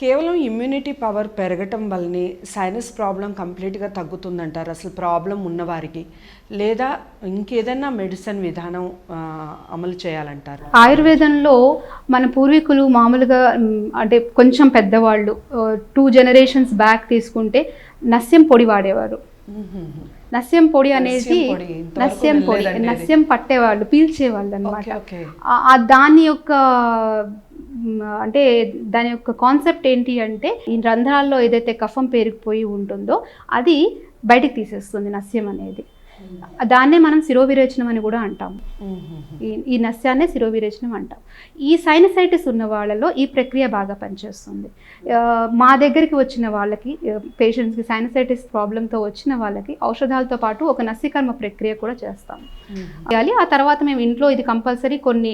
కేవలం immunity power పెరగటం వల్లనే సైనస్ ప్రాబ్లం కంప్లీట్గా తగ్గుతుందంటారు. అసలు ప్రాబ్లం ఉన్నవారికి లేదా ఇంకేదైనా మెడిసిన్ విధానం అమలు చేయాలంటారు. ఆయుర్వేదంలో మన పూర్వీకులు మామూలుగా అంటే కొంచెం పెద్దవాళ్ళు టూ జనరేషన్స్ బ్యాక్ తీసుకుంటే నస్యం పొడి వాడేవారు. నస్యం పొడి అనేది నస్యం పొడి, నస్యం పట్టేవాళ్ళు పీల్చేవాళ్ళు అనమాట దాని యొక్క అంటే దాని యొక్క కాన్సెప్ట్ ఏంటి అంటే ఈ రంధ్రాల్లో ఏదైతే కఫం పేరుకుపోయి ఉంటుందో అది బయటికి తీసేస్తుంది నస్యం అనేది. దాన్నే మనం శిరోవిరేచనం అని కూడా అంటాము ఈ నస్యాన్నే శిరోవిరేచనం అంటాం. ఈ సైనసైటిస్ ఉన్న వాళ్ళలో ఈ ప్రక్రియ బాగా పనిచేస్తుంది. మా దగ్గరికి వచ్చిన వాళ్ళకి పేషెంట్స్కి సైనసైటిస్ ప్రాబ్లంతో వచ్చిన వాళ్ళకి ఔషధాలతో పాటు ఒక నస్యకర్మ ప్రక్రియ కూడా చేస్తాం. చేయాలి. ఆ తర్వాత మేము ఇంట్లో ఇది కంపల్సరీ కొన్ని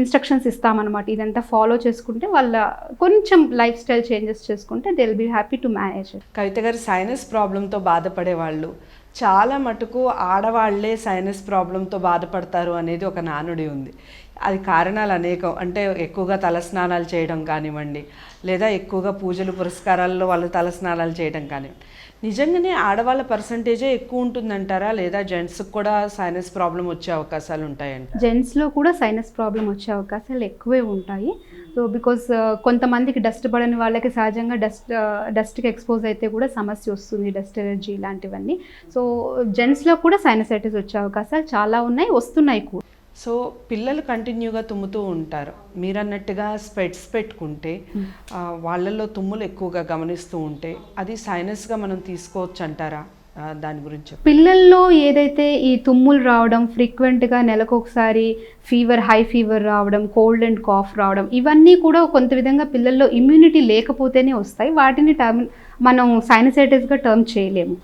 ఇన్స్ట్రక్షన్స్ ఇస్తామన్నమాట. ఇదంతా ఫాలో చేసుకుంటే వాళ్ళ కొంచెం లైఫ్ స్టైల్ చేంజెస్ చేసుకుంటే they will be happy to manage Kavitha గారు సైనస్ ప్రాబ్లంతో బాధపడే వాళ్ళు చాలా మటుకు ఆడవాళ్ళే సైనస్ ప్రాబ్లంతో బాధపడతారు అనేది ఒక నానుడి ఉంది. అది కారణాలు అనేకం. అంటే ఎక్కువగా తలస్నానాలు చేయడం కానివ్వండి లేదా ఎక్కువగా పూజలు పురస్కారాల్లో వాళ్ళు తలస్నానాలు చేయడం కానివ్వండి. నిజంగానే ఆడవాళ్ళ పర్సంటేజే ఎక్కువ ఉంటుందంటారా? లేదా జెంట్స్కి కూడా సైనస్ ప్రాబ్లం వచ్చే అవకాశాలు ఉంటాయంట జెంట్స్లో కూడా సైనస్ ప్రాబ్లం వచ్చే అవకాశాలు ఎక్కువే ఉంటాయి. సో బికాస్ కొంతమందికి డస్ట్ పడని వాళ్ళకి సహజంగా డస్ట్ డస్ట్కి ఎక్స్పోజ్ అయితే కూడా సమస్య వస్తుంది డస్ట్ ఎలర్జీ ఇలాంటివన్నీ. సో జెంట్స్లో కూడా సైనసైటిస్ వచ్చే అవకాశాలు చాలా ఉన్నాయి వస్తున్నాయి కూడా. సో పిల్లలు కంటిన్యూగా తుమ్ముతూ ఉంటారు. మీరన్నట్టుగా స్పెట్స్ పెట్టుకుంటే ఆ, వాళ్ళల్లో తుమ్ములు ఎక్కువగా గమనిస్తూ ఉంటే అది సైనస్గా మనం తీసుకోవచ్చు అంటారా దాని గురించి పిల్లల్లో ఏదైతే ఈ తుమ్ములు రావడం ఫ్రీక్వెంట్గా నెలకు ఒకసారి ఫీవర్ హై ఫీవర్ రావడం కోల్డ్ అండ్ కాఫ్ రావడం ఇవన్నీ కూడా కొంత విధంగా పిల్లల్లో ఇమ్యూనిటీ లేకపోతేనే వస్తాయి. వాటిని టర్మ్ మనం సైనసైటిస్గా టర్మ్ చేయలేము.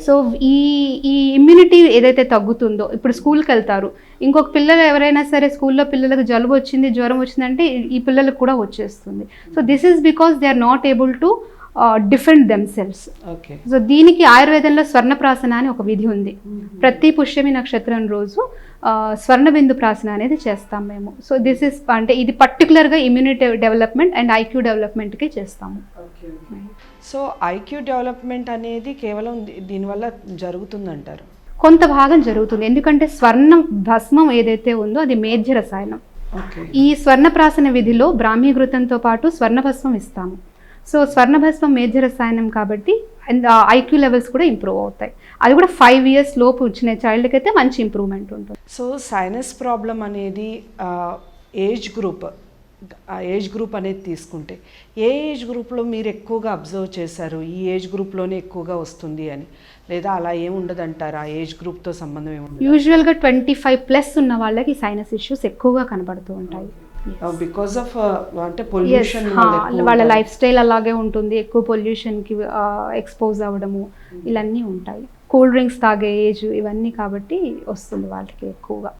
సో ఈ ఈ ఇమ్యూనిటీ ఏదైతే తగ్గుతుందో ఇప్పుడు స్కూల్కి వెళ్తారు. ఇంకొక పిల్లలు ఎవరైనా సరే స్కూల్లో పిల్లలకు జలుబు వచ్చింది జ్వరం వచ్చిందంటే ఈ- ఈ పిల్లలకు కూడా వచ్చేస్తుంది. So this is because they are not able to defend themselves okay so దీనికి ఆయుర్వేదంలో స్వర్ణప్రాసన అని ఒక విధి ఉంది. ప్రతి పుష్యమి నక్షత్రం రోజు స్వర్ణబిందు ప్రాసన అనేది చేస్తాం మేము. సో దిస్ ఇస్ అంటే ఇది పర్టికులర్గా ఇమ్యూనిటీ డెవలప్మెంట్ అండ్ ఐక్యూ డెవలప్మెంట్కి చేస్తాము. సో ఐక్యూ డెవలప్మెంట్ అనేది కేవలం దీనివల్ల జరుగుతుందంటారు? కొంత భాగం జరుగుతుంది. ఎందుకంటే స్వర్ణం భస్మం ఏదైతే ఉందో అది మేధ్య రసాయనం ఈ స్వర్ణప్రాసన విధిలో బ్రాహ్మీఘృతంతో పాటు స్వర్ణభస్మం ఇస్తాము. సో స్వర్ణభస్మం మేధ్య రసాయనం కాబట్టి ఐక్యూ లెవెల్స్ కూడా ఇంప్రూవ్ అవుతాయి. అది కూడా ఫైవ్ ఇయర్స్ లోపు వచ్చిన చైల్డ్కి అయితే మంచి ఇంప్రూవ్మెంట్ ఉంటుంది. సో సైనస్ ప్రాబ్లం అనేది ఏజ్ గ్రూప్ ఆ ఏజ్ గ్రూప్ అనేది తీసుకుంటే ఏ ఏజ్ గ్రూప్లో మీరు ఎక్కువగా అబ్జర్వ్ చేశారు? ఈ ఏజ్ గ్రూప్లోనే ఎక్కువగా వస్తుంది అని. లేదా అలా ఏముండదు అంటారా ఏజ్ గ్రూప్తో సంబంధం ఏముండదు యూజువల్గా ట్వంటీ ఫైవ్ ప్లస్ ఉన్న వాళ్ళకి సైనస్ ఇష్యూస్ ఎక్కువగా కనబడుతూ ఉంటాయి. బికాస్ ఆఫ్ అంటే పొల్యూషన్ హా, వాళ్ళ లైఫ్ స్టైల్ అలాగే ఉంటుంది. ఎక్కువ పొల్యూషన్కి ఎక్స్పోజ్ అవ్వడము ఇవన్నీ ఉంటాయి. కూల్ డ్రింక్స్ తాగే ఏజ్ ఇవన్నీ కాబట్టి వస్తుంది వాళ్ళకి ఎక్కువగా.